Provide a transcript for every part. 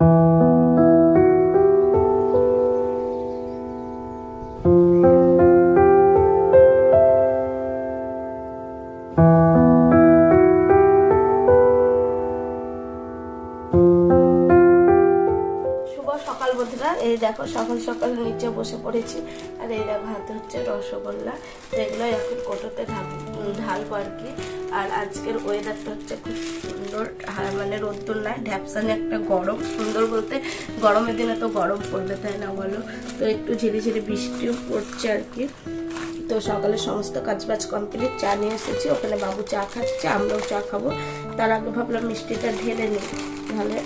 you সকাল সকাল নিচে বসে পড়েছি। আর এই দেখো, হাতে হচ্ছে রসগোল্লা। তো এগুলো এখন কোটোতে ঢাল, ঢালবো আর কি। আর আজকের ওয়েদারটা হচ্ছে খুব সুন্দর। মানে রোদ্দুর নাই, ঢ্যাপসানে একটা গরম। সুন্দর বলতে গরমের দিনে তো গরম পড়বে, তাই না বলো? তো একটু ঝিরিঝিরি বৃষ্টিও পড়ছে আর কি। তো সকালে সমস্ত কাজবাজ কমপ্লিট চা নিয়ে এসেছি। ওখানে বাবু চা খাচ্ছে, আমরাও চা খাব। তার আগে ভাবলাম মিষ্টিটা ঢেলে নিই। তাহলে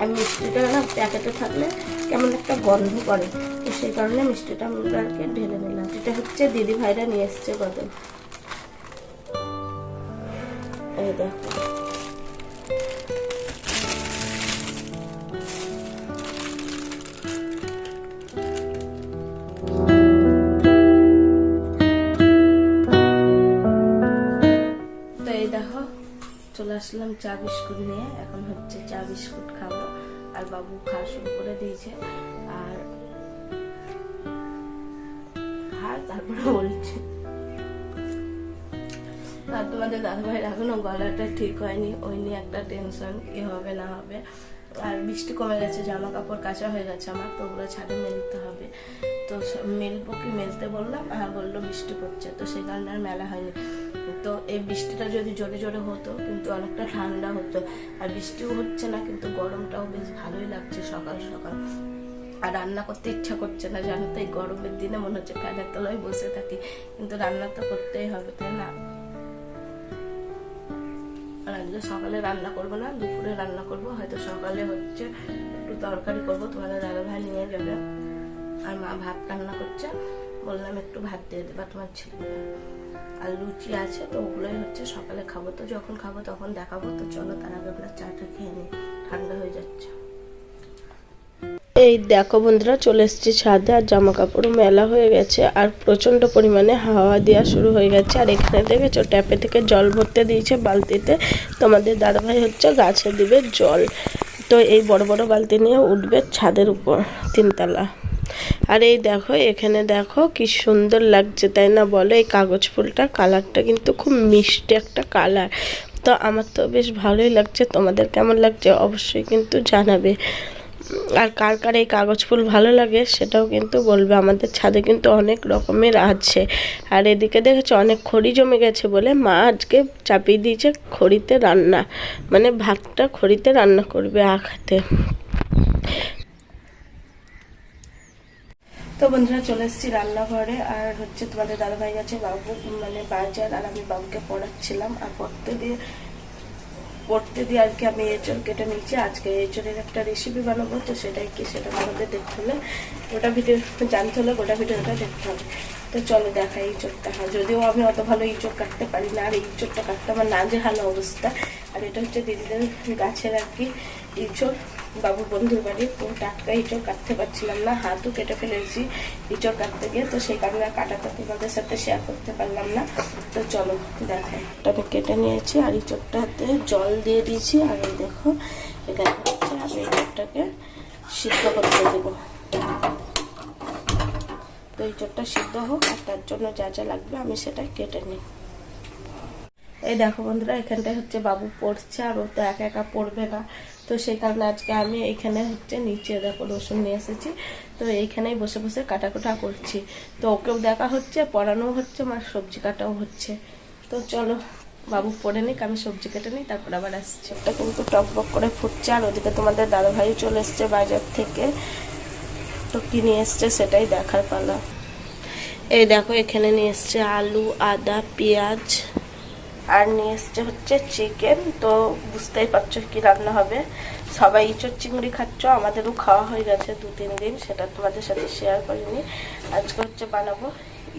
আর মিষ্টিটা না প্যাকেটে থাকলে কেমন একটা গন্ধ করে। তো সেই কারণে মিষ্টিটা আমরা আর কি ঢেলে নিলাম। এটা হচ্ছে দিদি ভাইরা নিয়ে এসছে কত এই দেখো। চা বিস্কুট নিয়ে এখন হচ্ছে চা বিস্কুট খাব। আর বাবু খাওয়া শুরু করে দিয়েছে। আর আর তারপরে বলছে, আর তোমাদের দাদাভাইয়ের এখনও গলাটা ঠিক হয়নি। ওই নিয়ে একটা টেনশন কি হবে না হবে। আর বৃষ্টি কমে গেছে জামা কাপড় কাঁচা হয়ে গেছে আমার, তো ওগুলো ছাদে মেলতে হবে। তো মেলবো কি মেলতে বললাম, আর বলল বৃষ্টি পড়ছে, তো সেই কারণে আর মেলা হয়নি। তো এই বৃষ্টিটা যদি জোরে জোরে হতো, কিন্তু অনেকটা ঠান্ডা হতো। আর বৃষ্টিও হচ্ছে না, কিন্তু গরমটাও বেশ ভালোই লাগছে সকাল সকাল। আর রান্না করতে ইচ্ছা করছে না, জানো তো এই গরমের দিনে মনে হচ্ছে ফ্যানের তলায় বসে থাকি, কিন্তু রান্না তো করতেই হবে, তাই না? আর সকালে রান্না করব না, দুপুরে রান্না করব, হয়তো সকালে হচ্ছে একটু তরকারি করব, তোমাদের দাদা ভাই নিয়ে যাবে। আর মা ভাত রান্না করছে, বললাম একটু ভাত দিয়ে দেবা তোমার ছেলে আর লুচি আছে, তো ওগুলোই হচ্ছে সকালে খাব। তো যখন খাব তখন দেখাবো, তো চলো তার আগে আমরা চাটা খেয়ে নিই। ঠান্ডা হয়ে যাচ্ছে। এই দেখো বন্ধুরা, চলে এসেছি ছাদে, আর জামা কাপড়ও মেলা হয়ে গেছে, আর প্রচণ্ড পরিমাণে হাওয়া দেওয়া শুরু হয়ে গেছে। আর এখানে দেখেছ, ট্যাপে থেকে জল ভরতে দিয়েছে বালতিতে। তোমাদের দাদাভাই হচ্ছে গাছে দিবে জল। তো এই বড় বড় বালতি নিয়ে উঠবে ছাদের উপর, তিনতলা। আর এই দেখো, এখানে দেখো কি সুন্দর লাগছে, তাই না বলো? এই কাগজ ফুলটা কালারটা কিন্তু খুব মিষ্টি একটা কালার। তো আমার তো বেশ ভালোই লাগছে, তোমাদের কেমন লাগছে অবশ্যই কিন্তু জানাবে। আর কার কার এই কাগজ ফুল ভালো লাগে সেটাও কিন্তু বলবে, আমাদের ছাদে কিন্তু অনেক রকমের আছে। আর এদিকে দেখেছ, অনেক খড়ি জমে গেছে বলে মা আজকে চাপিয়ে দিয়েছে খড়িতে রান্না মানে ভাতটা খড়িতে রান্না করবে আখাতে তো বন্ধুরা চলে এসেছি রান্নাঘরে, আর হচ্ছে তোমাদের দাদাভাই গেছে বাবু মানে বাজার, আর আমি বাবুকে পড়াচ্ছিলাম, আর পড়তে দিয়ে পড়তে দিয়ে আর কি আমি এঁচড় কেটে নিচ্ছি আজকে এঁচড়ের একটা রেসিপি বানাবো, তো সেটাই কি সেটা আমাদের দেখতে হলে, গোটা ভিডিও জানতে হলে গোটা ভিডিওটা দেখতে হবে। তো চলো দেখা এই চোখটা হয় যদিও আমি অত ভালো ইঁচড় কাটতে পারি না, আর এই চোখটা কাটতে আমার না যে ভালো অবস্থা। আর এটা হচ্ছে দিদিদের গাছের আর কি ইঁচড় বাবুর বন্ধুর বাড়ি তো টাটকা ইঁচড় কাটতে পারছিলাম না, হাতও কেটে ফেলেছি ইঁচড় কাটতে গিয়ে, তো সেই কারণে কাটাটা তোমাদের সাথে শেয়ার করতে পারলাম না। তো চলো দেখাই আমি কেটে নিয়েছি আর ইঁচড়টাতে জল দিয়ে দিয়েছি। আর এই দেখো এখানে হচ্ছে আমি ইঁচড়টাকে সিদ্ধ করতে দেবো। তো ইঁচড়টা সিদ্ধ হোক, আর তার জন্য যা যা লাগবে আমি সেটা কেটে নিই। এই দেখো বন্ধুরা, এখানটায় হচ্ছে বাবু পড়ছে, আর ও তো একা একা পড়বে না। তো সেই কারণে আজকে আমি এইখানে হচ্ছে নিচে দেখো রসুন নিয়ে এসেছি। তো এইখানেই বসে বসে কাটাকুটা করছি। তো ওকেও দেখা হচ্ছে, পড়ানোও হচ্ছে, আমার সবজি কাটাও হচ্ছে। তো চলো, বাবু পড়ে নিক, আমি সবজি কেটে নিই, তারপর আবার আসছি। একটা কিন্তু টক টকবক করে ফুটছে, আর ওদিকে তোমাদের দাদাভাই চলে এসছে বাজার থেকে। তো কি নিয়ে এসছে সেটাই দেখার পালা। এই দেখো, এখানে নিয়ে এসছে আলু, আদা, পেঁয়াজ আর নিয়ে এসছে হচ্ছে চিকেন তো বুঝতেই পারছ কি রান্না হবে। সবাই ইঁচড় চিংড়ি খাচ্ছ, আমাদেরও খাওয়া হয়ে গেছে দু, তিন দিন, সেটা তোমাদের সাথে শেয়ার করিনি। আজকে হচ্ছে বানাবো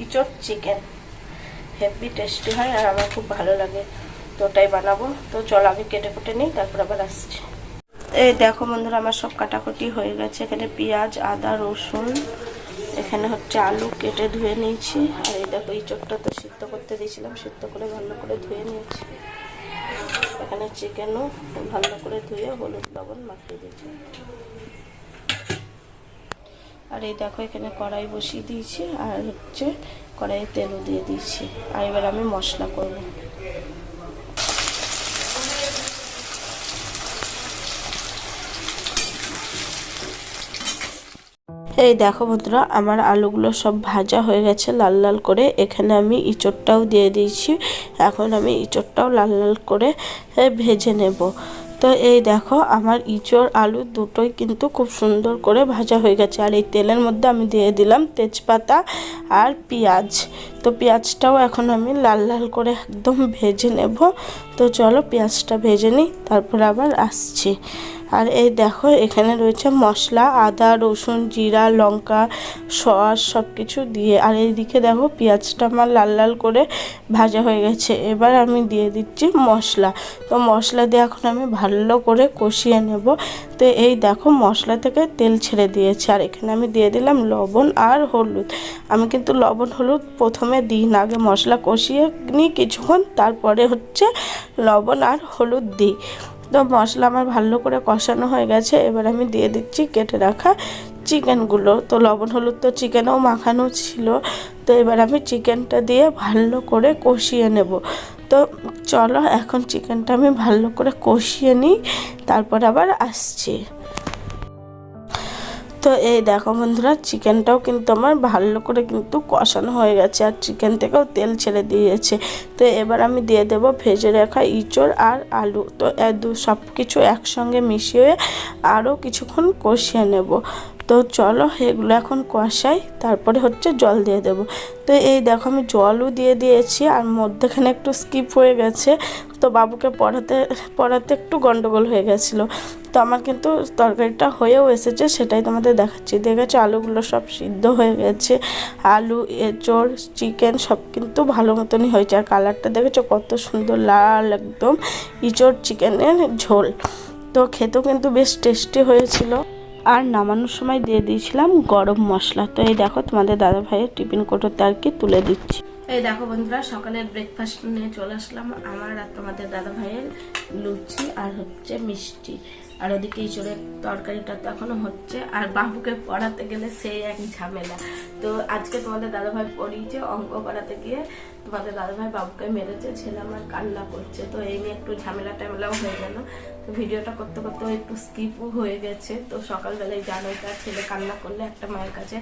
ইঁচড় চিকেন হেভি টেস্টি হয় আর আমার খুব ভালো লাগে, তো ওটাই বানাবো। তো চল আগে কেটে কুটে নিই, তারপর আবার আসছি। এই দেখো বন্ধুরা, আমার সব কাটাকুটি হয়ে গেছে। এখানে পেঁয়াজ, আদা, রসুন, এখানে হচ্ছে আলু কেটে ধুয়ে নিয়েছি। আর দেখো, এই চোখটা তো সিদ্ধ করতে দিয়েছিলাম, সিদ্ধ করে ভালো করে ধুয়ে নিয়েছি। এখানে চিকেনও ভালো করে ধুয়ে হলুদ লবণ মাখিয়ে দিয়েছি। আর এই দেখো, এখানে কড়াই বসিয়ে দিয়েছি, আর হচ্ছে কড়াইয়ে তেলও দিয়ে দিয়েছি। আর এবার আমি মশলা করব। এই দেখো বন্ধুরা, আমার আলুগুলো সব ভাজা হয়ে গেছে লাল লাল করে। এখানে আমি ইঁচড়টাও দিয়ে দিয়েছি। এখন আমি ইঁচড়টাও লাল লাল করে ভেজে নেব। তো এই দেখো, আমার ইঁচড় আলু দুটোই কিন্তু খুব সুন্দর করে ভাজা হয়ে গেছে। আর এই তেলের মধ্যে আমি দিয়ে দিলাম তেজপাতা আর পেঁয়াজ। তো পেঁয়াজটাও এখন আমি লাল লাল করে একদম ভেজে নেব। তো চলো পেঁয়াজটা ভেজে নিই, তারপর আবার আসছি। আর এই দেখো, এখানে রয়েছে মশলা, আদা, রসুন, জিরা, লঙ্কা সস সব কিছু দিয়ে। আর এইদিকে দেখো, পেঁয়াজটা আমার লাল লাল করে ভাজা হয়ে গেছে। এবার আমি দিয়ে দিচ্ছি মশলা। তো মশলা দিয়ে এখন আমি ভালো করে কষিয়ে নেব। তো এই দেখো, মশলা থেকে তেল ছেড়ে দিয়েছে। আর এখানে আমি দিয়ে দিলাম লবণ আর হলুদ। আমি কিন্তু লবণ, হলুদ প্রথমে দিই না, আগে মশলা কষিয়ে নিই কিছুক্ষণ, তারপরে হচ্ছে লবণ আর হলুদ দিই। তো মশলা আমার ভালো করে কষানো হয়ে গেছে। এবার আমি দিয়ে দিচ্ছি কেটে রাখা চিকেনগুলো। তো লবণ, হলুদ তো চিকেনেও মাখানো ছিল। তো এবার আমি চিকেনটা দিয়ে ভালো করে কষিয়ে নেব। তো চলো এখন চিকেনটা আমি ভালো করে কষিয়ে নিই। তারপর আবার আসছি। তো এই দেখো বন্ধুরা চিকেনটাও কিন্তু আমার ভালো করে কিন্তু কষানো হয়ে গেছে আর চিকেন থেকেও তেল ছেড়ে দিয়েছে। তো এবার আমি দিয়ে দেব ভেজে রাখা ইঁচড় আর আলু। তো সব কিছু একসঙ্গে মিশিয়ে আরও কিছুক্ষণ কষিয়ে নেব। তো চলো এগুলো এখন কষাই, তারপরে হচ্ছে জল দিয়ে দেব। তো এই দেখো আমি জলও দিয়ে দিয়েছি, আর মধ্যেখানে একটু স্কিপ হয়ে গেছে। তো বাবুকে পড়াতে পড়াতে একটু গন্ডগোল হয়ে গেছিল। তো আমার কিন্তু তরকারিটা হয়েও এসেছে, সেটাই তোমাদের দেখাচ্ছি। দেখেছ আলুগুলো সব সিদ্ধ হয়ে গেছে। আলু, এঁচড়, চিকেন সব কিন্তু ভালো মতনই হয়েছে। আর কালারটা দেখেছ কত সুন্দর লাল একদম ইঁচড় চিকেনের ঝোল। তো খেতেও কিন্তু বেশ টেস্টি হয়েছিল। আর নামানোর সময় দিয়ে দিয়েছিলাম গরম মশলা। তো এই দেখো তোমাদের দাদা ভাইয়ের টিফিন কোটোতে আর কি তুলে দিচ্ছি। এই দেখো বন্ধুরা, সকালের ব্রেকফাস্ট নিয়ে চলে আসলাম আমার আর তোমাদের দাদা ভাইয়ের লুচি আর হচ্ছে মিষ্টি। আর ওদিকে ইঁচড়ের তরকারিটা তো এখনও হচ্ছে, আর বাবুকে পড়াতে গেলে সেই এক ঝামেলা। তো আজকে তোমাদের দাদা ভাই পড়িয়েছে অঙ্ক করাতে গিয়ে তোমাদের দাদা ভাই বাবুকে মেরেছে, ছেলে আমার কান্না করছে। তো এই নিয়ে একটু ঝামেলা টামেলাও হয়ে গেল। তো ভিডিওটা করতে করতে একটু স্কিপও হয়ে গেছে। তো সকালবেলায় জানোই তার ছেলে কান্না করলে একটা মায়ের কাছে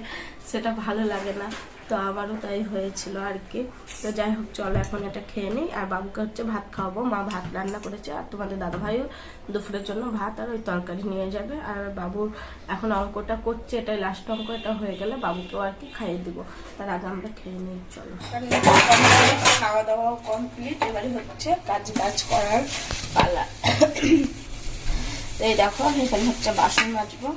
সেটা ভালো লাগে না। তো আমারও তাই হয়েছিল আর কি। তো যাই হোক, চলো এখন এটা খেয়ে নিই। আর বাবুকে হচ্ছে ভাত খাওয়াবো। মা ভাত রান্না করেছে। আর তোমাদের দাদা ভাইও দুপুরের জন্য ভাত আর ওই তরকারি নিয়ে যাবে। আর বাবুর এখন অঙ্কটা করছে, এটাই লাস্ট অঙ্ক, এটা হয়ে গেলে বাবুকেও আর কি খাইয়ে দিব। তার আগে আমরা খেয়ে নিই, চলো। খাওয়া দাওয়াও কমপ্লিট এবারে হচ্ছে কাজ কাজ করার পালা। এই দেখো এখানে হচ্ছে বাসন মাজবো,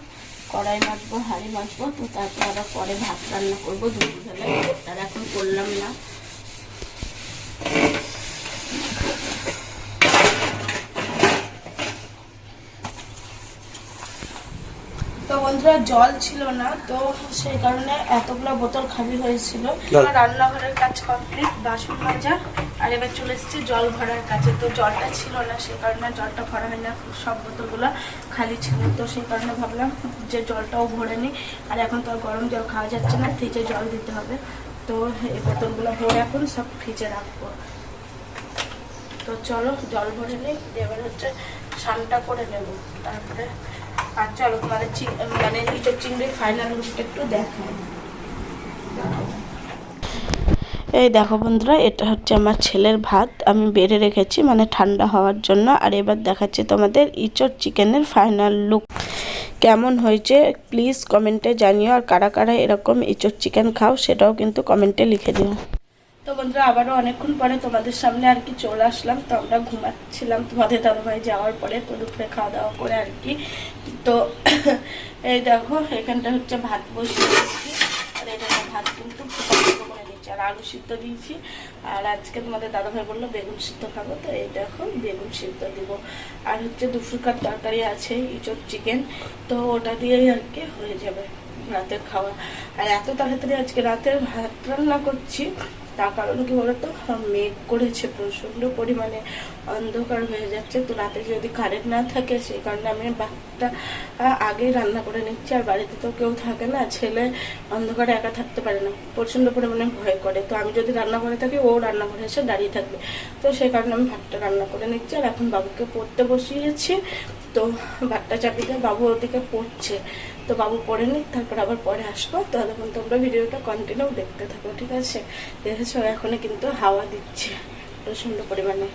কড়াই মাজবো, হাঁড়ি মাজবো, তো তারপর আবার পরে ভাত রান্না করব দুপুরবেলা আর এখন করলাম না তো বন্ধুরা জল ছিল না তো সেই কারণে এতগুলো বোতল খালি হয়েছিল। রান্নাঘরের কাজ কমপ্লিট বাসন মাজা আর এবার চলে এসেছি জল ভরার কাছে তো জলটা ছিল না সেই কারণে জলটা ভরা হয় না সব বোতলগুলো খালি ছিল। তো সেই কারণে ভাবলাম যে জলটাও ভরে নিই। আর এখন তো আর গরম জল খাওয়া যাচ্ছে না ফ্রিজে জল দিতে হবে। তো এই বোতলগুলো ভরে এখন সব ফ্রিজে রাখব। তো চলো জল ভরে নিই এবার হচ্ছে স্নানটা করে নেব। তারপরে আর চলো তোমাদের মানে ইচক চিংড়ির ফাইনাল লুকটা একটু এই দেখো বন্ধুরা, এটা হচ্ছে আমার ছেলের ভাত। আমি বেড়ে রেখেছি মানে ঠান্ডা হওয়ার জন্য। আর এবার দেখাচ্ছি তোমাদের ইচড় চিকেনের ফাইনাল লুক কেমন হয়েছে? প্লিজ কমেন্টে জানিও। আর কারা কারা এরকম ইচড় চিকেন খাও, সেটাও কিন্তু কমেন্টে লিখে দিও। তো বন্ধুরা, আবারও অনেকক্ষণ পরে তোমাদের সামনে আর কি চলে আসলাম। তো আমরা ঘুমাচ্ছিলাম, তোমাদের দাদাভাই যাওয়ার পরে তো দুপুরে খাওয়া দাওয়া করে আর কি। তো এই দেখো, এখানটা হচ্ছে ভাত বসিয়ে দিচ্ছি আর এটা ভাত কিন্তু করে দিচ্ছি আর আলু সিদ্ধ দিয়েছি। আর আজকে তোমাদের দাদাভাই বলল, বেগুন সিদ্ধ খাব। তো এই দেখো, বেগুন সিদ্ধ দিব। আর হচ্ছে দুপুরকার তরকারি আছে ইঁচড় চিকেন। তো ওটা দিয়েই আর কি হয়ে যাবে রাতের খাওয়া। আর এত তাড়াতাড়ি আজকে রাতের ভাত রান্না করছি তার কারণ কি বলতো? মেঘ করেছে প্রচণ্ড পরিমাণে। অন্ধকার হয়ে যাচ্ছে। তো রাতে যদি কারেন্ট না থাকে, সেই কারণে আমি ভাতটা আগেই রান্না করে নিচ্ছি। আর বাড়িতে তো কেউ থাকে না, ছেলে অন্ধকারে একা থাকতে পারে না। প্রচণ্ড পরিমাণে ভয় করে। তো আমি যদি রান্না করে থাকি, ও রান্না করে এসে দাঁড়িয়ে থাকবে। তো সেই কারণে আমি ভাতটা রান্না করে নিচ্ছি। আর এখন বাবুকে পড়তে বসিয়েছি। তো ভাতটা চাপিয়ে বাবু ওদিকে পড়ছে। তো বাবু পড়ে নিই তারপর আবার পরে আসব। ততক্ষণ তোমরা ভিডিওটা কন্টিনিউ দেখতে থাকো, ঠিক আছে? দেখেছ, এখনও কিন্তু হাওয়া দিচ্ছে, প্রচণ্ড পরিমাণে।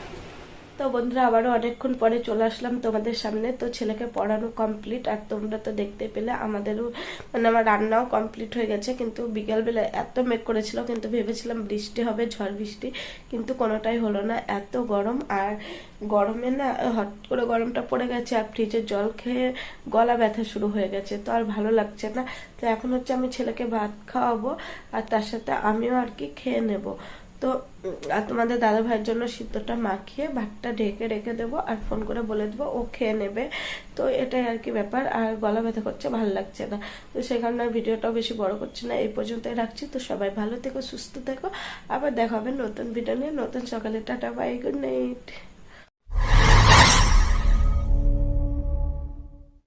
তো বন্ধুরা, আবারও অনেকক্ষণ পরে চলে আসলাম তোমাদের সামনে। তো ছেলেকে পড়ানো কমপ্লিট আর তোমরা তো দেখতে পেলে আমাদেরও মানে আমার রান্নাও কমপ্লিট হয়ে গেছে। কিন্তু বিকালবেলা এত মেঘ করেছিল, কিন্তু ভেবেছিলাম বৃষ্টি হবে, ঝড় বৃষ্টি, কিন্তু কোনোটাই হলো না। এত গরম, আর গরমে না হট করে গরমটা পড়ে গেছে আর ফ্রিজের জল খেয়ে গলা ব্যথা শুরু হয়ে গেছে, তো আর ভালো লাগছে না। তো এখন হচ্ছে আমি ছেলেকে ভাত খাওয়াবো, আর তার সাথে আমিও আর কি খেয়ে নেব। তো আর তোমাদের দাদা ভাইয়ের জন্য সিদ্ধটা মাখিয়ে ভাতটা ঢেকে রেখে দেবো আর ফোন করে বলে দেবো ও খেয়ে নেবে। তো এটাই আর কি ব্যাপার, আর গলা ব্যথা করছে, ভালো লাগছে না। তো সেই কারণে ভিডিওটাও বেশি বড় করছে না, এই পর্যন্তই রাখছি। তো সবাই ভালো থেকো, সুস্থ থেকো। আবার দেখা হবে নতুন ভিডিও নিয়ে। নতুন সকালে, টাটা বাই গুড নাইট